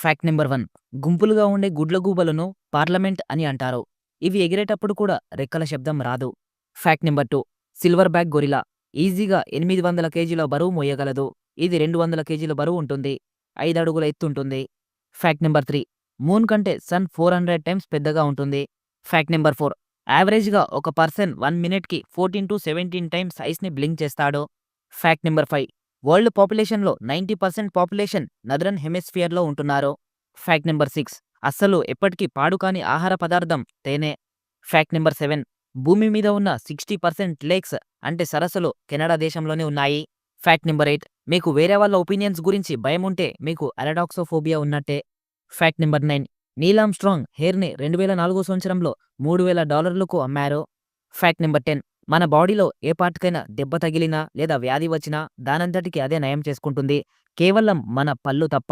Fact number one. గుంపులుగా ఉండే గుడ్లగూబలను parliament అని అంటారు. ఇవి ఎగిరేటప్పుడు కూడా రెక్కల శబ్దం రాదు. Fact number two. Silverback gorilla ఈజీగా ఎనిమిది వందల కేజీల బరువు మోయగలదు. ఇది రెండు వందల కేజీల బరువు ఉంటుంది. ఐదు అడుగుల ఎత్తుంటుంది ఫ్యాక్ట్ నెంబర్ త్రీ. మూన్ కంటే సన్ ఫోర్ హండ్రెడ్ టైమ్స్ పెద్దగా ఉంటుంది. Fact number four. యావరేజ్గా ఒక పర్సన్ వన్ మినిట్కి ఫోర్టీన్ టు సెవెంటీన్ టైమ్స్ ఐస్ని బ్లింక్ చేస్తాడు. Fact number five. వరల్డ్ పాపులేషన్లో నైంటీ పర్సెంట్ పాపులేషన్ నదరన్ హెమిస్ఫియర్లో ఉంటున్నారు. Fact number six. అస్సలు ఎప్పటికీ పాడుకాని ఆహార పదార్థం తేనె. Fact number seven. భూమి మీద ఉన్న సిక్స్టీ పర్సెంట్ లేక్స్ అంటే సరస్సులు కెనడా దేశంలోనే ఉన్నాయి. Fact number eight. మీకు వేరే వాళ్ళ ఒపీనియన్స్ గురించి భయం ఉంటే మీకు అలడాక్సోఫోబియా ఉన్నట్టే. Fact number nine. Neelam strong హెయిర్ని రెండు వేల నాలుగో సంవత్సరంలో మూడు వేల డాలర్లకు అమ్మారు. Fact number ten. మన బాడీలో ఏ పార్ట్కైనా దెబ్బ తగిలినా లేదా వ్యాధి వచ్చినా దానంతటికి అదే నయం చేసుకుంటుంది. కేవలం మన పళ్ళు తప్ప